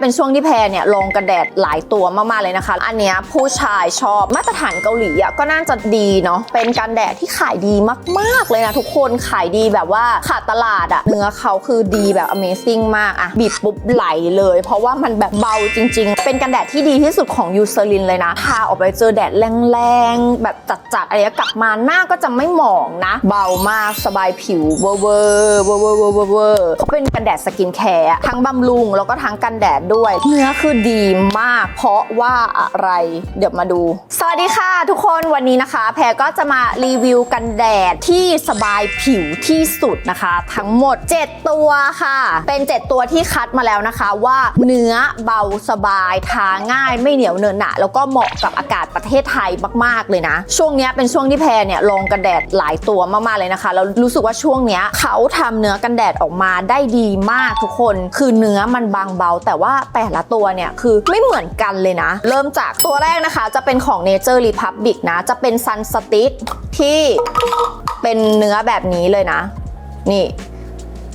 เป็นช่วงที่แพรเนี่ยลงกระแดดหลายตัวมากๆเลยนะคะ อันเนี้ยผู้ชายชอบมาตรฐานเกาหลีอะก็น่าจะดีเนาะ เป็นกันแดดที่ขายดีมากๆเลยนะทุกคน ขายดีแบบว่าขาดตลาดอะ เนื้อเขาคือดีแบบ Amazing มากอะ บีบปุ๊บไหลเลย เพราะว่ามันแบบเบาจริง ๆ เป็นกันแดดที่ดีที่สุดของยูเซรินเลยนะ ทาออกไปเจอแดดแรงๆ แบบจัดๆอะไรกลับมาหน้าก็จะไม่หมองนะ เบามากสบายผิวเวอร์เวอร์เวอร์เวอร์เวอร์เขาเป็นกันแดดสกินแคร์ทั้งบำรุงแล้วก็ทั้งกันแดดด้วย เนื้อคือดีมาก เพราะว่าอะไร เดี๋ยวมาดู สวัสดีค่ะทุกคนวันนี้นะคะ แพรก็จะมารีวิวกันแดดที่สบายผิวที่สุดนะคะ ทั้งหมด 7 ตัวค่ะ เป็น 7 ตัวที่คัดมาแล้วนะคะ ว่าเนื้อเบาสบายทาง่ายไม่เหนียวเนินหนะแล้วก็เหมาะกับอากาศประเทศไทยมาก ๆ เลยนะ ช่วงนี้เป็นช่วงที่แพรเนี่ยลองกันแดดหลายตัวมากๆเลยนะคะแล้วรู้สึกว่าช่วงนี้เขาทำเนื้อกันแดดออกมาได้ดีมากทุกคน คือเนื้อมันบางเบา แต่ว่าแต่ละตัวเนี่ยคือไม่เหมือนกันเลยนะ เริ่มจากตัวแรกนะคะ จะเป็นของ Nature Republic นะ จะเป็นซันสติ๊กที่เป็นเนื้อแบบนี้เลยนะ นี่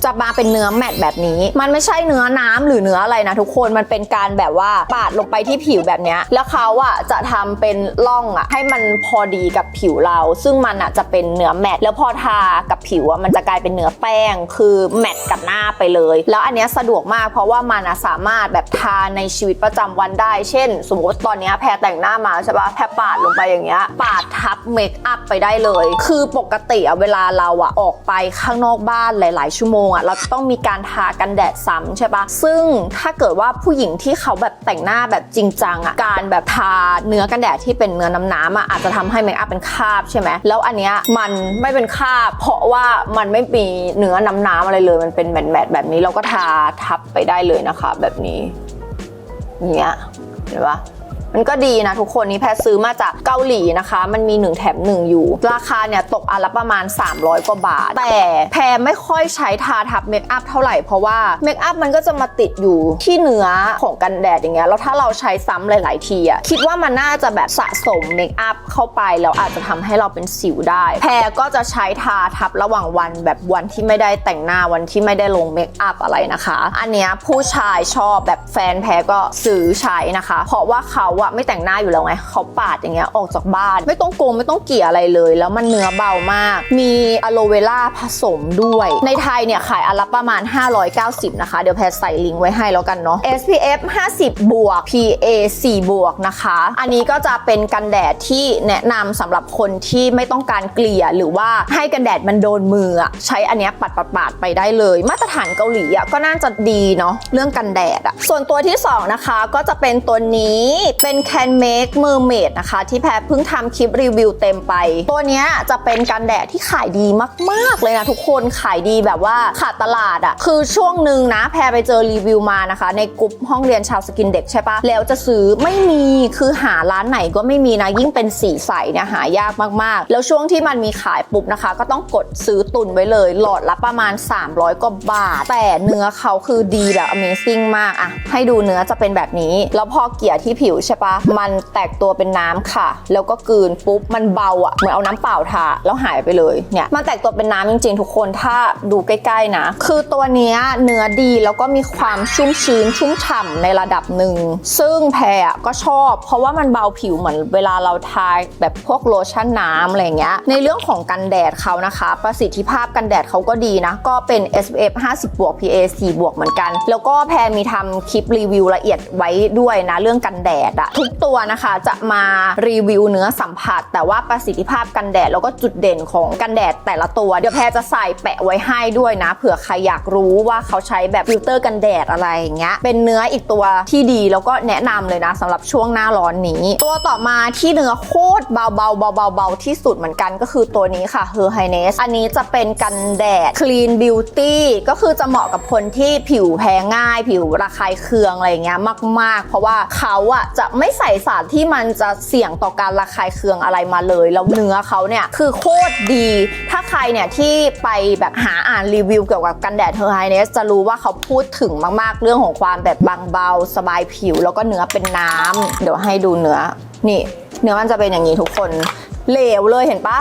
จะมาเป็นเนื้อแมตต์แบบนี้ มันไม่ใช่เนื้อน้ำหรือเนื้ออะไรนะทุกคนมันเป็นการแบบว่าปาดลงไปที่ผิวแบบนี้แล้วเขาอะจะทำเป็นร่องอะให้มันพอดีกับผิวเรา ซึ่งมันอะจะเป็นเนื้อแมตต์แล้วพอทากับผิวอะมันจะกลายเป็นเนื้อแป้ง คือแมตต์กับหน้าไปเลย แล้วอันนี้สะดวกมากเพราะว่ามันอะสามารถแบบทาในชีวิตประจำวันได้ เช่น สมมติตอนนี้แพรแต่งหน้ามาใช่ปะแพรปาดลงไปอย่างเงี้ยปาดทับเมคอัพไปได้เลย คือปกติอะเวลาเราอะออกไปข้างนอกบ้านหลาย ๆ ชั่วโมงอะเราต้องมีการทากันแดดซ้ำใช่ปะซึ่งถ้าเกิดว่าผู้หญิงที่เขาแบบแต่งหน้าแบบจริงจังอะการแบบทาเนื้อกันแดดที่เป็นเนื้อน้ำน้ำอะอาจจะทำให้เมคอัพเป็นคราบใช่ไหมแล้วอันเนี้ยมันไม่เป็นคราบเพราะว่ามันไม่มีเนื้อน้ำน้ำอะไรเลยมันเป็นแมทๆแบบนี้เราก็ทาทับไปได้เลยนะคะ แบบนี้เงี้ยเห็นปะ มันก็ดีนะทุกคนนี่แพรซื้อมาจากเกาหลีนะคะ มันมี1แถม1อยู่ ราคาเนี่ยตกอันละประมาณ 300 กว่าบาท แต่แพรไม่ค่อยใช้ทาทับเมคอัพเท่าไหร่เพราะว่าเมคอัพมันก็จะมาติดอยู่ที่เนื้อของกันแดดอย่างเงี้ยแล้วถ้าเราใช้ซ้ำหลาย ๆ ทีอะคิดว่ามันน่าจะแบบสะสมเมคอัพเข้าไปแล้วอาจจะทำให้เราเป็นสิวได้ แพรก็จะใช้ทาทับระหว่างวันแบบวันที่ไม่ได้แต่งหน้าวันที่ไม่ได้ลงเมคอัพอะไรนะคะ อันเนี้ยผู้ชายชอบแบบแฟนแพรก็ซื้อใช้นะคะ เพราะว่าเขาอะไม่แต่งหน้าอยู่แล้วไงเขาปาดอย่างเงี้ยออกจากบ้าน ไม่ต้องโกงไม่ต้องเกี่ยอะไรเลย แล้วมันเนื้อเบามาก มีอะโลเวล่าผสมด้วย ในไทยเนี่ยขายอันละประมาณ 590 นะคะ เดี๋ยวแพรใส่ลิงก์ไว้ให้แล้วกันเนาะ SPF 50 บวก PA 4 บวกนะคะ อันนี้ก็จะเป็นกันแดดที่แนะนำสำหรับคนที่ไม่ต้องการเกลี่ยหรือว่าให้กันแดดมันโดนมืออะใช้อันเนี้ยปัดปัดปาดๆไปได้เลย มาตรฐานเกาหลีอะก็น่าจะดีเนาะเรื่องกันแดดอะส่วนตัวที่สองนะคะก็จะเป็นตัวนี้เป็น Can Make Mermaid นะคะ ที่แพรเพิ่งทำคลิปรีวิวเต็มไป ตัวนี้จะเป็นกันแดดที่ขายดีมาก ๆ เลยนะทุกคนขายดีแบบว่าขาดตลาดอะคือช่วงหนึ่งนะแพรไปเจอรีวิวมานะคะ ในกลุ่มห้องเรียนชาวสกินเด็กใช่ปะแล้วจะซื้อไม่มีคือหาร้านไหนก็ไม่มีนะ ยิ่งเป็นสีใสเนี่ยหายากมากๆ แล้วช่วงที่มันมีขายปุ๊บนะคะ ก็ต้องกดซื้อตุนไว้เลย หลอดละประมาณ 300กว่าบาท แต่เนื้อเขาคือดีแบบ Amazing มากอะให้ดูเนื้อจะเป็นแบบนี้ แล้วพอเกลี่ยที่ผิวใช่ปะมันแตกตัวเป็นน้ำค่ะ แล้วก็กลืนปุ๊บมันเบาอะเหมือนเอาน้ำเปล่าทาแล้วหายไปเลยเนี่ยมันแตกตัวเป็นน้ำจริงๆ ทุกคนถ้าดูใกล้ๆนะ คือตัวเนี้ยเนื้อดีแล้วก็มีความชุ่มชื้นชุ่มฉ่ำในระดับหนึ่งซึ่งแพรอะก็ชอบ เพราะว่ามันเบาผิวเหมือนเวลาเราทาแบบพวกโลชั่นน้ำอะไรเงี้ยในเรื่องของกันแดดเขานะคะ ประสิทธิภาพกันแดดเขาก็ดีนะ ก็เป็น SPF 50บวก PA 4บวกเหมือนกัน แล้วก็แพรมีทำคลิปรีวิวละเอียดไว้ด้วยนะ เรื่องกันแดดอะทุกตัวนะคะจะมารีวิวเนื้อสัมผัส แต่ว่าประสิทธิภาพกันแดดแล้วก็จุดเด่นของกันแดดแต่ละตัว เดี๋ยวแพรจะใส่แปะไว้ให้ด้วยนะ เผื่อใครอยากรู้ว่าเขาใช้แบบฟิลเตอร์กันแดดอะไรอย่างเงี้ยเป็นเนื้ออีกตัวที่ดีแล้วก็แนะนำเลยนะสำหรับช่วงหน้าร้อนนี้ ตัวต่อมาที่เนื้อโคตรเบาๆเบาๆเบาที่สุดเหมือนกันก็คือตัวนี้ค่ะ Her Highness อันนี้จะเป็นกันแดด Clean Beauty ก็คือจะเหมาะกับคนที่ผิวแพ้ง่าย ผิวระคายเคืองอะไรอย่างเงี้ยมาก ๆ เพราะว่าเขาอะจะไไม่ใส่สารที่มันจะเสี่ยงต่อการระคายเคืองอะไรมาเลยแล้วเนื้อเขาเนี่ยคือโคตรดี ถ้าใครเนี่ยที่ไปแบบหาอ่านรีวิวเกี่ยวกับกันแดดเฮอร์ไฮเนสจะรู้ว่าเขาพูดถึงมากๆ เรื่องของความแบบบางเบา สบายผิว แล้วก็เนื้อเป็นน้ำเดี๋ยวให้ดูเนื้อนี่ เนื้อมันจะเป็นอย่างนี้ทุกคนเหลวเลยเห็นปะ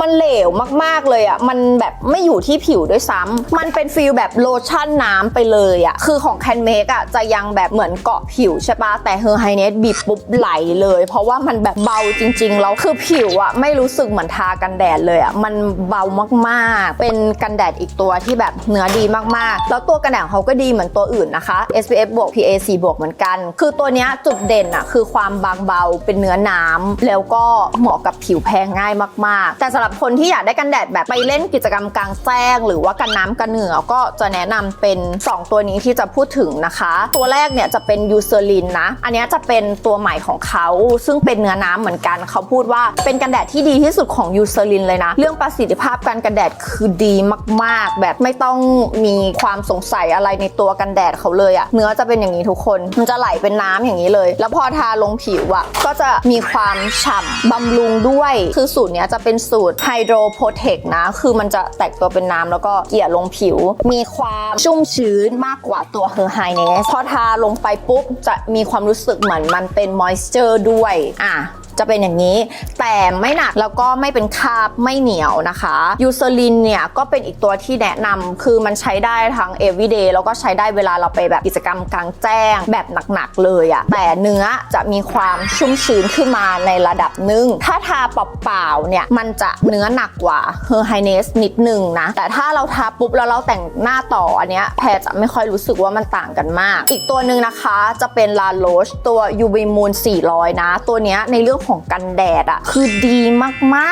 มันเหลวมากๆเลยอะมันแบบไม่อยู่ที่ผิวด้วยซ้ำมันเป็นฟิลแบบโลชั่นน้ำไปเลยอะคือของแคนเมกอะจะยังแบบเหมือนเกาะผิวใช่ปะแต่เฮอร์ไฮเนสบีบปุ๊บไหลเลย เพราะว่ามันแบบเบาจริงๆ แล้วคือผิวอะไม่รู้สึกเหมือนทากันแดดเลยอะมันเบามากๆ เป็นกันแดดอีกตัวที่แบบเนื้อดีมากๆ แล้วตัวกันแดดเขาก็ดีเหมือนตัวอื่นนะคะ SPF บวก PA 4บวกเหมือนกัน คือตัวเนี้ยจุดเด่นอะคือความบางเบาเป็นเนื้อน้ำแล้วก็เหมาะกับผิวแพ้ง่ายมากๆ แต่สำหรับคนที่อยากได้กันแดดแบบไปเล่นกิจกรรมกลางแจ้ง หรือว่ากันน้ำกันเหงื่อก็จะแนะนำเป็น 2 ตัวนี้ที่จะพูดถึงนะคะ ตัวแรกเนี่ยจะเป็นยูเซอรินนะ อันนี้จะเป็นตัวใหม่ของเขาซึ่งเป็นเนื้อน้ำเหมือนกัน เขาพูดว่าเป็นกันแดดที่ดีที่สุดของยูเซอรินเลยนะ เรื่องประสิทธิภาพการกันแดดคือดีมาก ๆ แบบไม่ต้องมีความสงสัยอะไรในตัวกันแดดเขาเลยอะเนื้อจะเป็นอย่างนี้ทุกคน มันจะไหลเป็นน้ำอย่างนี้เลย แล้วพอทาลงผิวอะก็จะมีความฉ่ำบำรุงด้วย คือสูตรเนี้ยจะเป็นสูตรตรไฮโดรโปรเทคนะ คือมันจะแตกตัวเป็นน้ำแล้วก็เกลี่ยลงผิว มีความชุ่มชื้นมากกว่าตัวเฮอร์ไฮเนสพอทาลงไปปุ๊บ จะมีความรู้สึกเหมือนมันเป็นมอยส์เจอร์ด้วย อะ จะเป็นอย่างนี้ แต่ไม่หนักแล้วก็ไม่เป็นคาบไม่เหนียวนะคะยูเซลินเนี่ยก็เป็นอีกตัวที่แนะนำคือมันใช้ได้ทั้ง everyday แล้วก็ใช้ได้เวลาเราไปแบบกิจกรรมกลางแจ้งแบบหนักๆเลยอะแต่เนื้อจะมีความชุ่มชื้นขึ้นมาในระดับหนึ่งถ้าทาเปล่าๆเนี่ยมันจะเนื้อหนักกว่า Her Highness นิดนึงนะ แต่ถ้าเราทาปุ๊บแล้วเราแต่งหน้าต่ออันเนี้ยแพรจะไม่ค่อยรู้สึกว่ามันต่างกันมาก อีกตัวหนึ่งนะคะจะเป็น La Roche ตัว UV Moon 400 นะ ตัวเนี้ยในเรื่องของกันแดดอะคือดีมา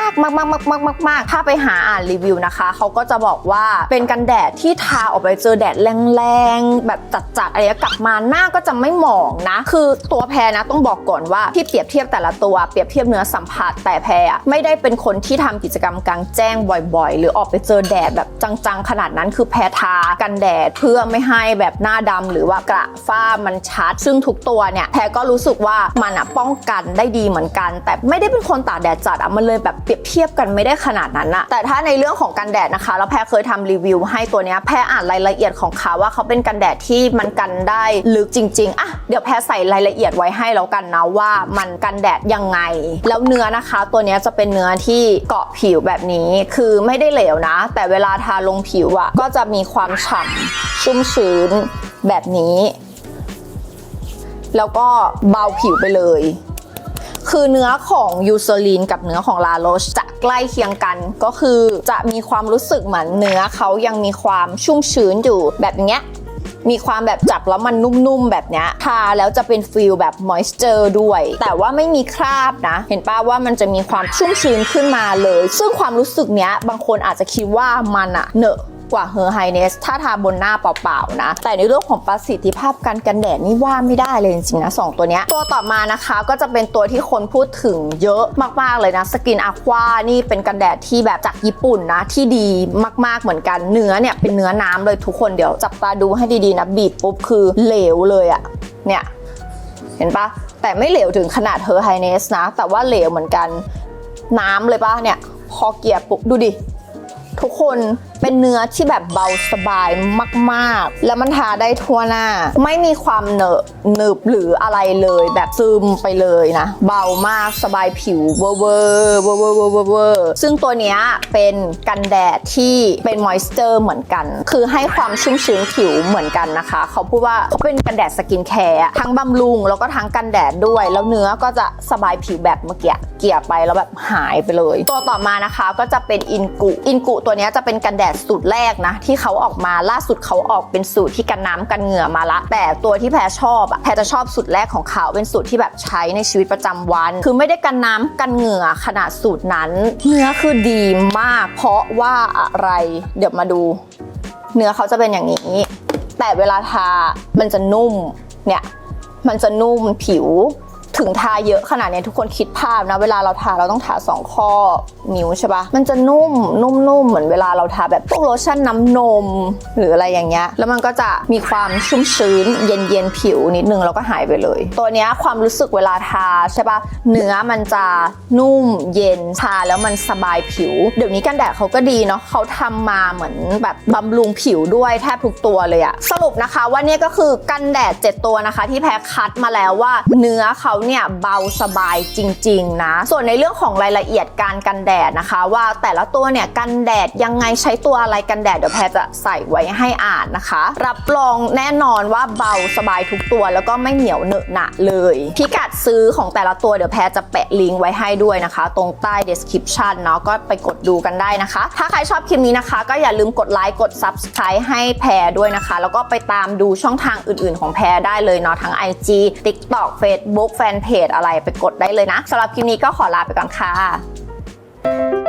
กๆมากๆมากๆมากมากถ้าไปหาอ่านรีวิวนะคะเขาก็จะบอกว่าเป็นกันแดดที่ทาออกไปเจอแดดแรงๆแบบจัดๆอะไรกลับมาหน้าก็จะไม่หมองนะ คือตัวแพรนะต้องบอกก่อนว่าที่เปรียบเทียบแต่ละตัวเปรียบเทียบเนื้อสัมผัสแต่แพรอะไม่ได้เป็นคนที่ทำกิจกรรมกลางแจ้งบ่อยๆ หรือออกไปเจอแดดแบบจังๆ ขนาดนั้นคือแพรทากันแดดเพื่อไม่ให้แบบหน้าดำหรือว่ากระฝ้ามันชัด ซึ่งทุกตัวเนี่ยแพรก็รู้สึกว่ามันอะป้องกันได้ดีเหมือนกันแต่ไม่ได้เป็นคนตากแดดจัดอะมันเลยแบบเปรียบเทียบกันไม่ได้ขนาดนั้นอะแต่ถ้าในเรื่องของกันแดดนะคะ แล้วแพรเคยทำรีวิวให้ตัวเนี้ยแพรอ่านรายละเอียดของเขาว่าเขาเป็นกันแดดที่มันกันได้ลึกจริงๆอะเดี๋ยวแพรใส่รายละเอียดไว้ให้แล้วกันนะว่ามันกันแดดยังไง แล้วเนื้อนะคะ ตัวเนี้ยจะเป็นเนื้อที่เกาะผิวแบบนี้คือไม่ได้เหลวนะ แต่เวลาทาลงผิวอะก็จะมีความฉ่ำชุ่มชื้นแบบนี้ แล้วก็เบาผิวไปเลย คือเนื้อของยูโซลินกับเนื้อของลาโรชจะใกล้เคียงกันก็คือจะมีความรู้สึกเหมือนเนื้อเขายังมีความชุ่มชื้นอยู่แบบเนี้ยมีความแบบจับแล้วมันนุ่มๆ แบบเนี้ยทาแล้วจะเป็นฟิลแบบมอยส์เจอร์ด้วย แต่ว่าไม่มีคราบนะ เห็นป้าว่ามันจะมีความชุ่มชื้นขึ้นมาเลย ซึ่งความรู้สึกเนี้ย บางคนอาจจะคิดว่ามันอะเหนอะ กว่า Her Highness ถ้าทาบนหน้าเปล่าๆนะ แต่ในเรื่องของประสิทธิภาพการกันแดดนี่ว่าไม่ได้เลยจริงๆนะสองตัวเนี้ยตัวต่อมานะคะก็จะเป็นตัวที่คนพูดถึงเยอะมากๆเลยนะสกินอะควานี่เป็นกันแดดที่แบบจากญี่ปุ่นนะที่ดีมากๆเหมือนกันเนื้อเนี่ยเป็นเนื้อน้ำเลยทุกคนเดี๋ยวจับตาดูให้ดีๆนะบีบปุ๊บคือเหลวเลยอะเนี่ยเห็นปะแต่ไม่เหลวถึงขนาด Her Highness นะ แต่ว่าเหลวเหมือนกันน้ำเลยปะเนี่ยพอเกลี่ยปุ๊บดูดิ ทุกคน เป็นเนื้อที่แบบเบาสบายมากๆ แล้วมันทาได้ทั่วหน้า ไม่มีความเหนอะหนึบหรืออะไรเลยแบบซึมไปเลยนะ เบามากสบายผิวเวอร์เวอร์เวอร์เวอร์เวอร์เวอร์ซึ่งตัวนี้เป็นกันแดดที่เป็นมอยส์เจอร์เหมือนกัน คือให้ความชุ่มชื้นผิวเหมือนกันนะคะ เขาพูดว่าเขาเป็นกันแดดสกินแคร์ทั้งบำรุงแล้วก็ทั้งกันแดดด้วย แล้วเนื้อก็จะสบายผิวแบบเมื่อกี้เกลี่ยไปแล้วแบบหายไปเลย ตัวต่อมานะคะก็จะเป็นอินกุอินกุตัวนี้จะเป็นกันแดดสูตรแรกนะ ที่เขาออกมาล่าสุดเขาออกเป็นสูตรที่กันน้ำกันเหงื่อมาละ แต่ตัวที่แพรชอบอะแพรจะชอบสูตรแรกของเขาเป็นสูตรที่แบบใช้ในชีวิตประจำวัน คือไม่ได้กันน้ำกันเหงื่อขนาดสูตรนั้น เนื้อคือดีมาก เพราะว่าอะไร เดี๋ยวมาดู เนื้อเขาจะเป็นอย่างนี้ แต่เวลาทามันจะนุ่มเนี่ยมันจะนุ่มผิว ถึงทาเยอะขนาดนี้ทุกคนคิดภาพนะ เวลาเราทาเราต้องทาสองข้อนิ้วใช่ปะมันจะนุ่มนุ่มๆเหมือนเวลาเราทาแบบพวกโลชั่นน้ำนม หรืออะไรอย่างเงี้ยแล้วมันก็จะมีความชุ่มชื้น เย็นๆผิวนิดนึงแล้วก็หายไปเลย ตัวเนี้ยความรู้สึกเวลาทาใช่ปะเนื้อมันจะนุ่มเย็นทาแล้วมันสบายผิว เดี๋ยวนี้กันแดดเขาก็ดีเนาะเขาทำมาเหมือนแบบบำรุงผิวด้วยแทบทุกตัวเลยอะสรุปนะคะว่าเนี่ยก็คือกันแดด 7 ตัวนะคะ ที่แพ้คัดมาแล้วว่าเนื้อเขาเนี่ยเบาสบายจริง ๆ นะ ส่วนในเรื่องของรายละเอียดการกันแดดนะคะ ว่าแต่ละตัวเนี่ยกันแดดยังไงใช้ตัวอะไรกันแดดเดี๋ยวแพรจะใส่ไว้ให้อ่านนะคะ รับรองแน่นอนว่าเบาสบายทุกตัวแล้วก็ไม่เหนียวเหนอะหนะเลย พิกัดซื้อของแต่ละตัวเดี๋ยวแพรจะแปะลิงก์ไว้ให้ด้วยนะคะ ตรงใต้ description เนาะก็ไปกดดูกันได้นะคะ ถ้าใครชอบคลิปนี้นะคะ ก็อย่าลืมกดไลค์กด subscribe ให้แพรด้วยนะคะ แล้วก็ไปตามดูช่องทางอื่น ๆ ของแพรได้เลยเนาะทั้ง IG TikTok Facebook Fanpage อะไรไปกดได้เลยนะสำหรับคลิปนี้ก็ขอลาไปก่อนค่ะ